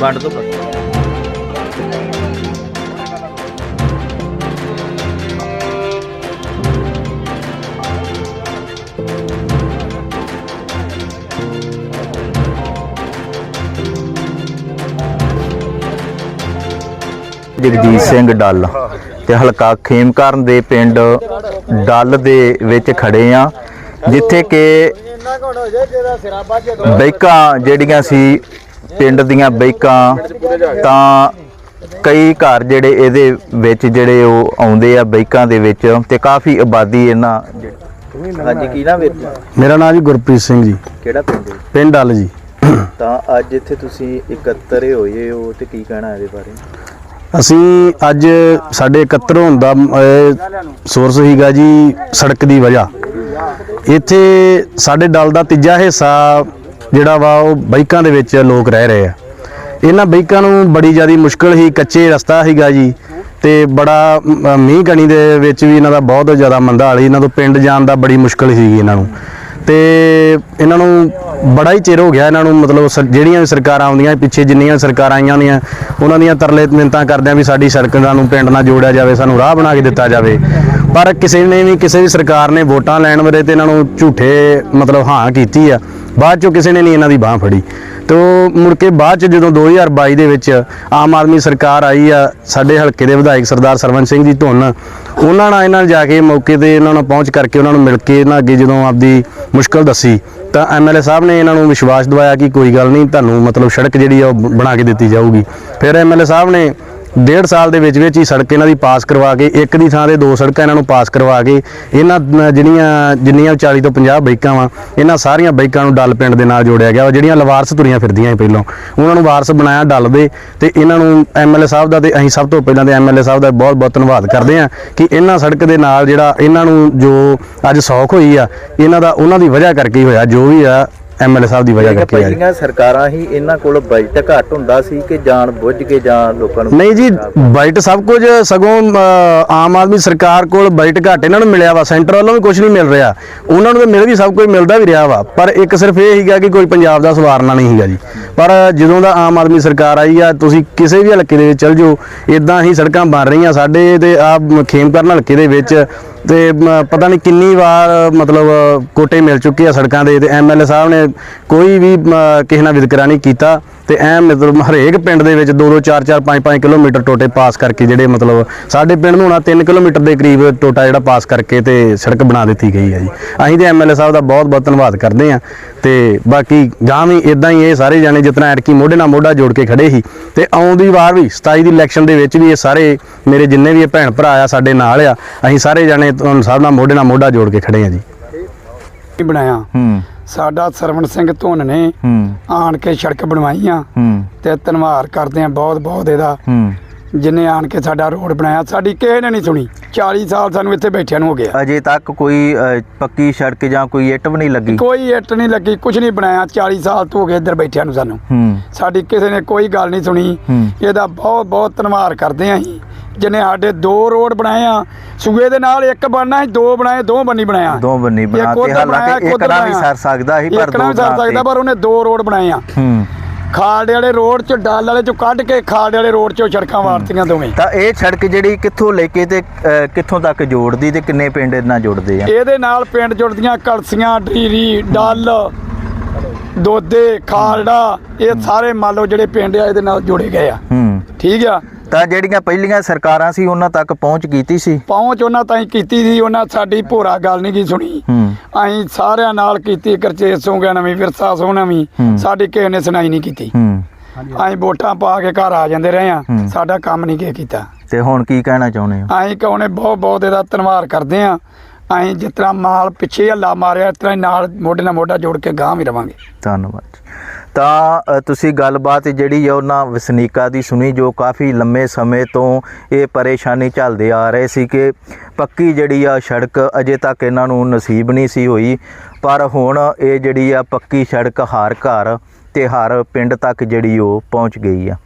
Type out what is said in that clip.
ਵੰਡ ਤੋਂ ਪੱਕੀ ਜਗਜੀਤ ਸਿੰਘ ਡੱਲ ਤੇ ਹਲਕਾ ਖੇਮਕਰਨ ਦੇ ਪਿੰਡ ਡੱਲ ਦੇ ਵਿੱਚ ਖੜੇ ਆ ਜਿੱਥੇ ਕਿ ਬੈਕਾਂ ਜਿਹੜੀਆਂ ਸੀ ਪਿੰਡ ਦੀਆਂ ਬੈਕਾਂ ਤਾਂ ਕਈ ਘਰ ਜਿਹੜੇ ਇਹਦੇ ਵਿੱਚ ਜਿਹੜੇ ਉਹ ਆਉਂਦੇ ਆ ਬੈਕਾਂ ਦੇ ਵਿੱਚ ਤੇ ਕਾਫੀ ਆਬਾਦੀ ਇਹਨਾਂ ਹਾਂਜੀ ਕੀ ਨਾ ਵੀਰ ਜੀ? ਮੇਰਾ ਨਾਮ ਜੀ ਗੁਰਪ੍ਰੀਤ ਸਿੰਘ ਜੀ। ਕਿਹੜਾ ਪਿੰਡ ਹੈ? ਪਿੰਡ ਡੱਲ ਜੀ। ਤਾਂ ਅੱਜ ਇੱਥੇ ਤੁਸੀਂ ਇਕੱਤਰੇ ਹੋਏ ਹੋ ਤੇ ਕੀ ਕਹਿਣਾ ਇਹਦੇ ਬਾਰੇ? ਅਸੀਂ ਅੱਜ ਸਾਡੇ ਇਕੱਤਰ ਹੋਣ ਦਾ ਸੋਰਸ ਸੀਗਾ ਜੀ ਸੜਕ ਦੀ ਵਜ੍ਹਾ। ਇੱਥੇ ਸਾਡੇ ਡੱਲ ਦਾ ਤੀਜਾ ਹਿੱਸਾ ਜਿਹੜਾ ਵਾ ਉਹ ਬਾਈਕਾਂ ਦੇ ਵਿੱਚ ਲੋਕ ਰਹਿ ਰਹੇ ਆ। ਇਹਨਾਂ ਬਾਈਕਾਂ ਨੂੰ ਬੜੀ ਜ਼ਿਆਦਾ ਮੁਸ਼ਕਲ ਹੀ, ਕੱਚੇ ਰਸਤਾ ਸੀਗਾ ਜੀ ਤੇ ਬੜਾ ਮੀਂਹ ਕਣੀ ਦੇ ਵਿੱਚ ਵੀ ਇਹਨਾਂ ਦਾ ਬਹੁਤ ਜ਼ਿਆਦਾ ਮੰਦਾ ਹਾਲ ਇਹਨਾਂ ਤੋਂ ਪਿੰਡ ਜਾਣ ਦਾ ਬੜੀ ਮੁਸ਼ਕਲ ਸੀਗੀ ਇਹਨਾਂ ਨੂੰ। ਤੇ ਇਹਨਾਂ ਨੂੰ ਬੜਾ ਹੀ ਚਿਰ ਹੋ ਗਿਆ ਇਹਨਾਂ ਨੂੰ ਮਤਲਬ ਸਰ- ਜਿਹੜੀਆਂ ਵੀ ਸਰਕਾਰਾਂ ਆਉਂਦੀਆਂ, ਪਿੱਛੇ ਜਿੰਨੀਆਂ ਵੀ ਸਰਕਾਰਾਂ ਆਈਆਂ ਹੁੰਦੀਆਂ ਉਹਨਾਂ ਦੀਆਂ ਤਰਲੇ ਮਿੰਤਾਂ ਕਰਦਿਆਂ ਵੀ ਸਾਡੀ ਸੜਕ ਨਾਲ ਨੂੰ ਪਿੰਡ ਨਾਲ ਜੋੜਿਆ ਜਾਵੇ, ਸਾਨੂੰ ਰਾਹ ਬਣਾ ਕੇ ਦਿੱਤਾ ਜਾਵੇ। ਪਰ ਕਿਸੇ ਨੇ ਵੀ ਕਿਸੇ ਵੀ ਸਰਕਾਰ ਨੇ ਵੋਟਾਂ ਲੈਣ ਵੇਲੇ ਤੇ ਇਹਨਾਂ ਨੂੰ ਝੂਠੇ ਮਤਲਬ ਹਾਂ ਕੀਤੀ ਆ, ਬਾਅਦ ਚੋਂ ਕਿਸੇ ਨੇ ਨਹੀਂ ਇਹਨਾਂ ਦੀ ਬਾਹ ਫੜੀ। ਤੇ ਉਹ ਮੁੜ ਕੇ ਬਾਅਦ ਚ ਜਦੋਂ 2022 ਦੇ ਵਿੱਚ ਆਮ ਆਦਮੀ ਸਰਕਾਰ ਆਈ ਆ, ਸਾਡੇ ਹਲਕੇ ਦੇ ਵਿਧਾਇਕ ਸਰਦਾਰ ਸਰਵਨ ਸਿੰਘ ਜੀ ਧੁੰਨ, ਉਹਨਾਂ ਨਾਲ ਇਹਨਾਂ ਜਾ ਕੇ ਮੌਕੇ ਤੇ ਇਹਨਾਂ ਨਾਲ ਪਹੁੰਚ ਕਰਕੇ ਉਹਨਾਂ ਨੂੰ ਮਿਲ ਕੇ ਇਹਨਾਂ ਅੱਗੇ ਜਦੋਂ ਆਪਦੀ ਮੁਸ਼ਕਲ ਦੱਸੀ, ਤਾਂ ਐਮਐਲਏ ਸਾਹਿਬ ਨੇ ਇਹਨਾਂ ਨੂੰ ਵਿਸ਼ਵਾਸ ਦਿਵਾਇਆ ਕਿ ਕੋਈ ਗੱਲ ਨਹੀਂ, ਤੁਹਾਨੂੰ ਮਤਲਬ ਸੜਕ ਜਿਹੜੀ ਆ ਉਹ ਬਣਾ ਕੇ ਦਿੱਤੀ ਜਾਊਗੀ। ਫਿਰ ਐਮਐਲਏ ਸਾਹਿਬ ਨੇ ਡੇਢ ਸਾਲ ਦੇ ਵਿੱਚ ਵਿੱਚ ਹੀ ਸੜਕ ਇਹਨਾਂ ਦੀ ਪਾਸ ਕਰਵਾ ਕੇ, ਇੱਕ ਦੀ ਥਾਂ ਤੇ ਦੋ ਸੜਕਾਂ ਇਹਨਾਂ ਨੂੰ ਪਾਸ ਕਰਵਾ ਕੇ, ਇਹਨਾਂ ਜਿਹੜੀਆਂ, ਜਿੰਨੀਆਂ 40 ਤੋਂ 50 ਬਾਈਕਾਂ ਵਾ, ਇਹਨਾਂ ਸਾਰੀਆਂ ਬਾਈਕਾਂ ਨੂੰ ਡੱਲ ਪਿੰਡ ਦੇ ਨਾਲ ਜੋੜਿਆ ਗਿਆ ਵਾ ਜਿਹੜੀਆਂ ਲਵਾਰਸ ਤੁਰੀਆਂ ਫਿਰਦੀਆਂ ਸੀ ਪਹਿਲਾਂ। ਉਹਨਾਂ ਨੂੰ ਵਾਰਸ ਬਣਾਇਆ ਡੱਲ ਦੇ ਤੇ ਇਹਨਾਂ ਨੂੰ ਐਮਐਲਏ ਸਾਹਿਬ ਦਾ ਤੇ ਅਸੀਂ ਸਭ ਤੋਂ ਪਹਿਲਾਂ ਤੇ ਐਮਐਲਏ ਸਾਹਿਬ ਦਾ ਬਹੁਤ ਬਹੁਤ ਧੰਨਵਾਦ ਕਰਦੇ ਹਾਂ ਕਿ ਇਹਨਾਂ ਸੜਕ ਦੇ ਨਾਲ ਜਿਹੜਾ ਇਹਨਾਂ ਨੂੰ ਜੋ ਅੱਜ ਸੌਖ ਹੋਈ ਆ, ਇਹਨਾਂ ਦਾ ਉਹਨਾਂ ਦੀ ਵਜ੍ਹਾ ਕਰਕੇ ਹੋਇਆ, ਜੋ ਵੀ ਆ ਐਮਐਲਏ ਸਾਹਿਬ ਦੀ ਵਜ੍ਹਾ ਕਰਕੇ ਆ ਪਹਿਲੀਆਂ ਸਰਕਾਰਾਂ ਹੀ ਇਹਨਾਂ ਕੋਲ ਬਜਟ ਘੱਟ ਹੁੰਦਾ ਸੀ ਕਿ ਜਾਣ ਬੁੱਝ ਕੇ ਜਾਂ ਲੋਕਾਂ ਨੂੰ ਨਹੀਂ ਜੀ ਬਜਟ ਸਭ ਕੁਝ ਸਗੋਂ ਆਮ ਆਦਮੀ ਸਰਕਾਰ ਕੋਲ ਬਜਟ ਘੱਟ ਇਹਨਾਂ ਨੂੰ ਮਿਲਿਆ ਵਾ ਸੈਂਟਰ ਵੱਲੋਂ ਵੀ ਕੁਝ ਨਹੀਂ ਮਿਲ ਰਿਹਾ। ਉਹਨਾਂ ਨੂੰ ਤਾਂ ਮਿਲ ਵੀ ਸਭ ਕੁਝ ਮਿਲਦਾ ਵੀ ਰਿਹਾ ਵਾ ਪਰ ਇੱਕ ਸਿਰਫ ਇਹ ਹੀਗਾ ਕਿ ਕੋਈ ਪੰਜਾਬ ਦਾ ਸਵਾਰਨਾ ਨਹੀਂ ਹੀਗਾ ਜੀ। ਪਰ ਜਦੋਂ ਦਾ ਆਮ ਆਦਮੀ ਸਰਕਾਰ ਆਈ ਆ ਤੁਸੀਂ ਕਿਸੇ ਵੀ ਹਲਕੇ ਦੇ ਵਿੱਚ ਚਲ ਜਾਓ ਇਦਾਂ ਹੀ ਸੜਕਾਂ ਬਣ ਰਹੀਆਂ ਸਾਡੇ ਤੇ ਆ ਖੇਮਕਰਨ ਹਲਕੇ ਦੇ ਵਿੱਚ। ਤੇ ਪਤਾ ਨਹੀਂ ਕਿੰਨੀ ਵਾਰ, ਮਤਲਬ, ਕੋਟੇ ਮਿਲ ਚੁੱਕੇ ਆ ਸੜਕਾਂ ਦੇ ਤੇ ਐਮਐਲਏ ਸਾਹਿਬ ਨੇ ਕੋਈ ਵੀ ਕਿਸੇ ਨਾਲ ਵਿਤਕਰਾ ਨਹੀਂ ਕੀਤਾ। ਤੇ ਐ ਮਤਲਬ ਹਰੇਕ ਪਿੰਡ ਦੇ ਵਿੱਚ 2 2 4 4 5 5 ਕਿਲੋਮੀਟਰ ਟੋਟੇ ਪਾਸ ਕਰਕੇ ਜਿਹੜੇ ਮਤਲਬ ਸਾਡੇ ਪਿੰਡ ਨੂੰ ਹੁਣ 3 ਕਿਲੋਮੀਟਰ ਦੇ ਕਰੀਬ ਟੋਟਾ ਜਿਹੜਾ ਪਾਸ ਕਰਕੇ ਤੇ ਸੜਕ ਬਣਾ ਦਿੱਤੀ ਗਈ ਹੈ ਜੀ। ਅਸੀਂ ਤੇ ਐਮਐਲਏ ਸਾਹਿਬ ਦਾ ਬਹੁਤ ਬਹੁਤ ਧੰਨਵਾਦ ਕਰਦੇ ਹਾਂ ਤੇ ਬਾਕੀ ਗਾਂ ਵੀ ਇਦਾਂ ਹੀ ਇਹ ਸਾਰੇ ਜਾਣੇ ਜਿਤਨਾ ਐਤਕੀ ਮੋਢੇ ਨਾਲ ਮੋਢਾ ਜੋੜ ਕੇ ਖੜੇ ਸੀ ਤੇ ਆਉਂਦੀ ਵਾਰ ਵੀ 27 ਦੀ ਇਲੈਕਸ਼ਨ ਦੇ ਵਿੱਚ ਵੀ ਇਹ ਸਾਰੇ ਮੇਰੇ ਜਿੰਨੇ ਵੀ ਇਹ ਭੈਣ ਭਰਾ ਆ ਸਾਡੇ ਨਾਲ ਆ ਅਸੀਂ ਸਾਰੇ ਜਾਣੇ ਤੁਹਾਨੂੰ ਸਭ ਨਾਲ ਮੋਢੇ ਨਾਲ ਮੋਢਾ ਜੋੜ ਕੇ ਖੜੇ ਆ ਜੀ। ਨਹੀਂ ਬਣਾਇਆ? ਹੂੰ। ਸਾਡਾ ਸਰਵਣ ਸਿੰਘ ਧੁੰਨ ਨੇ ਆਣ ਕੇ ਸੜਕ ਬਣਵਾਈਆਂ ਹੂੰ। ਤੇ ਧੰਨਵਾਦ ਕਰਦੇ ਆ ਬਹੁਤ ਬਹੁਤ ਇਹਦਾ। ਜਿਨੇ ਆਣ ਕੇ ਸਾਡਾ ਰੋਡ ਬਣਾਇਆ ਸਾਡੀ ਕਿਸੇ ਨੇ ਨਹੀਂ ਸੁਣੀ। 40 ਸਾਲ ਸਾਨੂੰ ਇੱਥੇ ਬੈਠਿਆਂ ਨੂੰ ਹੋ ਗਿਆ। ਅਜੇ ਤੱਕ ਕੋਈ ਪੱਕੀ ਸੜਕ ਜਾਂ ਕੋਈ ਇੱਟ ਵੀ ਨਹੀਂ ਲੱਗੀ? ਕੋਈ ਇੱਟ ਨਹੀਂ ਲੱਗੀ ਕੁਝ ਨਹੀਂ ਬਣਾਇਆ। 40 ਸਾਲ ਤੋਂ ਹੋ ਗਏ ਇੱਧਰ ਬੈਠਿਆਂ ਨੂੰ ਸਾਨੂੰ। ਸਾਡੀ ਕਿਸੇ ਨੇ ਕੋਈ ਗੱਲ ਨਹੀਂ ਸੁਣੀ। ਇਹਦਾ ਬਹੁਤ ਬਹੁਤ ਧੰਨਵਾਦ ਕਰਦੇ ਆਂ ਅਸੀਂ। ਜਿਨੇ ਸਾਡੇ ਦੋ ਰੋਡ ਬਣਾਏ ਆ ਸੂਏ ਦੇ ਨਾਲ ਇੱਕ ਬਣਨਾ ਸੀ ਦੋ ਬਣਾਏ ਦੋ ਬੰਨੀ ਬਣਾਇਆ। ਦੋ ਬੰਨੀ ਬਣਾ ਇੱਕ ਕੇ ਉੱਧਰ ਬਣਾਇਆ, ਹਾਲਾਂਕਿ ਇੱਕ ਇੱਕ ਉੱਧਰ ਨਾ ਵੀ। ਸਰ ਸਕਦਾ ਸੀ ਪਰ ਦੋ ਸਰ ਬਣਾ ਸਕਦਾ ਪਰ ਉਹਨੇ ਦੋ ਰੋਡ ਬਣਾਏ ਆ। ਹੂੰ। ਵਾਲੇ ਰੋਡ ਚ ਡੱਲ ਵਾਲੇ ਚੋਂ ਕੱਢ ਕੇ ਖਾਲੜੇ ਵਾਲੇ ਰੋਡ ਚੋਂ ਸੜਕਾਂ ਵਾਰਤੀਆਂ ਦੋਵੇਂ। ਤਾਂ ਇਹ ਸੜਕ ਜਿਹੜੀ ਕਿੱਥੋਂ ਲੈ ਕੇ ਤੇ ਕਿੱਥੋਂ ਤੱਕ ਜੋੜਦੀ ਤੇ ਕਿੰਨੇ ਪਿੰਡ ਨਾਲ ਜੁੜਦੇ ਆ? ਇਹਦੇ ਨਾਲ ਪਿੰਡ ਜੁੜਦੀਆਂ ਕਲਸੀਆਂ ਢੀਰੀ ਡੱਲ ਦੋਦੇ ਖਾਲੜਾ ਇਹ ਸਾਰੇ ਮੰਨ ਲਓ ਜਿਹੜੇ ਪਿੰਡ ਆ ਇਹਦੇ ਨਾਲ ਜੁੜੇ ਗਏ ਆ। ਹੂੰ। ਠੀਕ ਆ? ਤਾਂ ਜਿਹੜੀਆਂ ਪਹਿਲੀਆਂ ਸਰਕਾਰਾਂ ਸੀ ਉਹਨਾਂ ਤੱਕ ਪਹੁੰਚ ਕੀਤੀ ਸੀ? ਪਹੁੰਚ ਉਹਨਾਂ ਤਾਈਂ ਕੀਤੀ ਸੀ ਉਹਨਾਂ ਸਾਡੀ ਭੋਰਾ ਗੱਲ ਨਹੀਂ ਕੀ ਸੁਣੀ। ਅਸੀਂ ਸਾਰਿਆਂ ਨਾਲ ਕੀਤੀ ਕਰਚੇਸ ਗਿਆ ਨਵੀਂ ਵਿਰਸਾ ਸੋਹਣਾ ਵੀ। ਸਾਡੀ ਕਿਸੇ ਨੇ ਸੁਣਾਈ ਨਹੀਂ ਕੀਤੀ। ਅਸੀਂ ਵੋਟਾਂ ਪਾ ਕੇ ਘਰ ਆ ਜਾਂਦੇ ਰਹੇ ਆ। ਸਾਡਾ ਕੰਮ ਨਹੀਂ ਕੀ ਕੀਤਾ। ਤੇ ਹੁਣ ਕੀ ਕਹਿਣਾ ਚਾਹੁੰਦੇ ਹੋ? ਅਸੀਂ ਕਹੋਨੇ ਬਹੁਤ ਬਹੁਤ ਇਹਦਾ ਧੰਨਵਾਦ ਕਰਦੇ ਆ ਅਸੀਂ ਜਿਸ ਤਰ੍ਹਾਂ ਮਾਲ ਪਿੱਛੇ ਹੱਲਾ ਮਾਰਿਆ ਇਸ ਤਰ੍ਹਾਂ ਨਾਲ ਮੋਢੇ ਨਾਲ ਮੋਢਾ ਜੋੜ ਕੇ ਗਾਂ ਵੀ ਰਵਾਂਗੇ। ਧੰਨਵਾਦ। ਤਾਂ ਤੁਸੀਂ ਗੱਲਬਾਤ ਜਿਹੜੀ ਹੈ ਉਹਨਾਂ ਵਸਨੀਕਾਂ ਦੀ ਸੁਣੀ ਜੋ ਕਾਫੀ ਲੰਮੇ ਸਮੇਂ ਤੋਂ ਇਹ ਪਰੇਸ਼ਾਨੀ ਝੱਲਦੇ ਆ ਰਹੇ ਸੀ ਕਿ ਪੱਕੀ ਜਿਹੜੀ ਆ ਸੜਕ ਅਜੇ ਤੱਕ ਇਹਨਾਂ ਨੂੰ ਨਸੀਬ ਨਹੀਂ ਸੀ ਹੋਈ। ਪਰ ਹੁਣ ਇਹ ਜਿਹੜੀ ਆ ਪੱਕੀ ਸੜਕ ਹਰ ਘਰ ਤੇ ਹਰ ਪਿੰਡ ਤੱਕ ਜਿਹੜੀ ਉਹ ਪਹੁੰਚ ਗਈ ਆ।